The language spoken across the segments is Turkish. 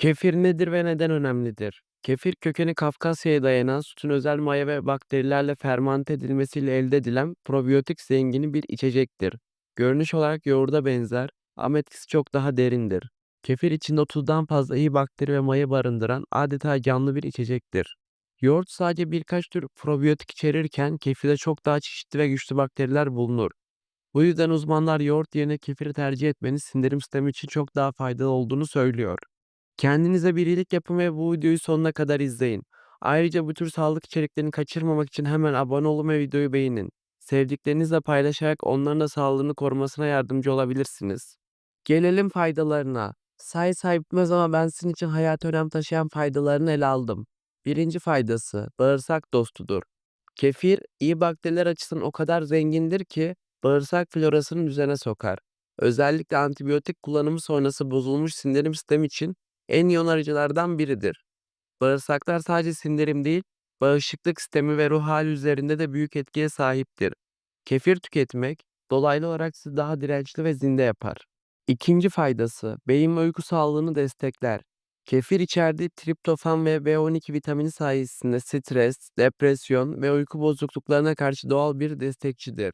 Kefir nedir ve neden önemlidir? Kefir kökeni Kafkasya'ya dayanan sütün özel maya ve bakterilerle fermante edilmesiyle elde edilen probiyotik zengini bir içecektir. Görünüş olarak yoğurda benzer ama etkisi çok daha derindir. Kefir içinde 30'dan fazla iyi bakteri ve maya barındıran adeta canlı bir içecektir. Yoğurt sadece birkaç tür probiyotik içerirken kefirde çok daha çeşitli ve güçlü bakteriler bulunur. Bu yüzden uzmanlar yoğurt yerine kefiri tercih etmenin sindirim sistemi için çok daha faydalı olduğunu söylüyor. Kendinize bir iyilik yapın ve bu videoyu sonuna kadar izleyin. Ayrıca bu tür sağlık içeriklerini kaçırmamak için hemen abone olun ve videoyu beğenin. Sevdiklerinizle paylaşarak onların da sağlığını korumasına yardımcı olabilirsiniz. Gelelim faydalarına. Say say bitmez ama ben sizin için hayati önem taşıyan faydalarını ele aldım. Birinci faydası, bağırsak dostudur. Kefir, iyi bakteriler açısından o kadar zengindir ki bağırsak florasını düzene sokar. Özellikle antibiyotik kullanımı sonrası bozulmuş sindirim sistemi için en iyi onarıcılardan biridir. Bağırsaklar sadece sindirim değil, bağışıklık sistemi ve ruh hali üzerinde de büyük etkiye sahiptir. Kefir tüketmek dolaylı olarak sizi daha dirençli ve zinde yapar. İkinci faydası, beyin ve uyku sağlığını destekler. Kefir içerdiği triptofan ve B12 vitamini sayesinde stres, depresyon ve uyku bozukluklarına karşı doğal bir destekçidir.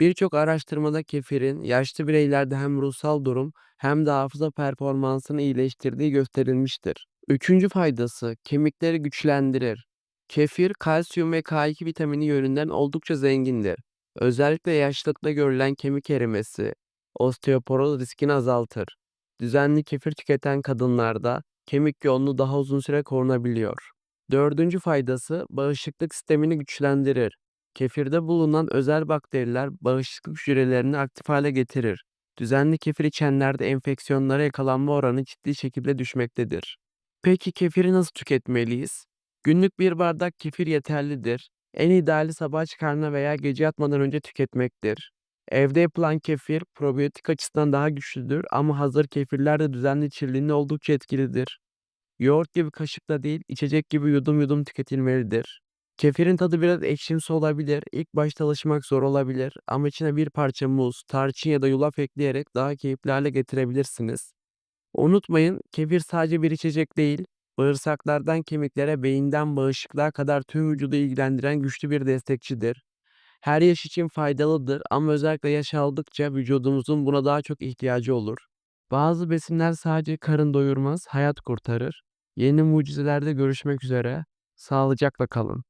Birçok araştırmada kefirin yaşlı bireylerde hem ruhsal durum hem de hafıza performansını iyileştirdiği gösterilmiştir. Üçüncü faydası kemikleri güçlendirir. Kefir kalsiyum ve K2 vitamini yönünden oldukça zengindir. Özellikle yaşlılıkta görülen kemik erimesi, osteoporoz riskini azaltır. Düzenli kefir tüketen kadınlarda kemik yoğunluğu daha uzun süre korunabiliyor. Dördüncü faydası bağışıklık sistemini güçlendirir. Kefirde bulunan özel bakteriler bağışıklık hücrelerini aktif hale getirir. Düzenli kefir içenlerde enfeksiyonlara yakalanma oranı ciddi şekilde düşmektedir. Peki kefiri nasıl tüketmeliyiz? Günlük bir bardak kefir yeterlidir. En ideali sabah çıkarına veya gece yatmadan önce tüketmektir. Evde yapılan kefir probiyotik açısından daha güçlüdür ama hazır kefirler de düzenli içildiğinde oldukça etkilidir. Yoğurt gibi kaşıkla değil, içecek gibi yudum yudum tüketilmelidir. Kefirin tadı biraz ekşimsi olabilir. İlk başta alışmak zor olabilir ama içine bir parça muz, tarçın ya da yulaf ekleyerek daha keyifli hale getirebilirsiniz. Unutmayın, kefir sadece bir içecek değil, bağırsaklardan kemiklere, beyinden bağışıklığa kadar tüm vücudu ilgilendiren güçlü bir destekçidir. Her yaş için faydalıdır ama özellikle yaş aldıkça vücudumuzun buna daha çok ihtiyacı olur. Bazı besinler sadece karın doyurmaz, hayat kurtarır. Yeni mucizelerde görüşmek üzere. Sağlıcakla kalın.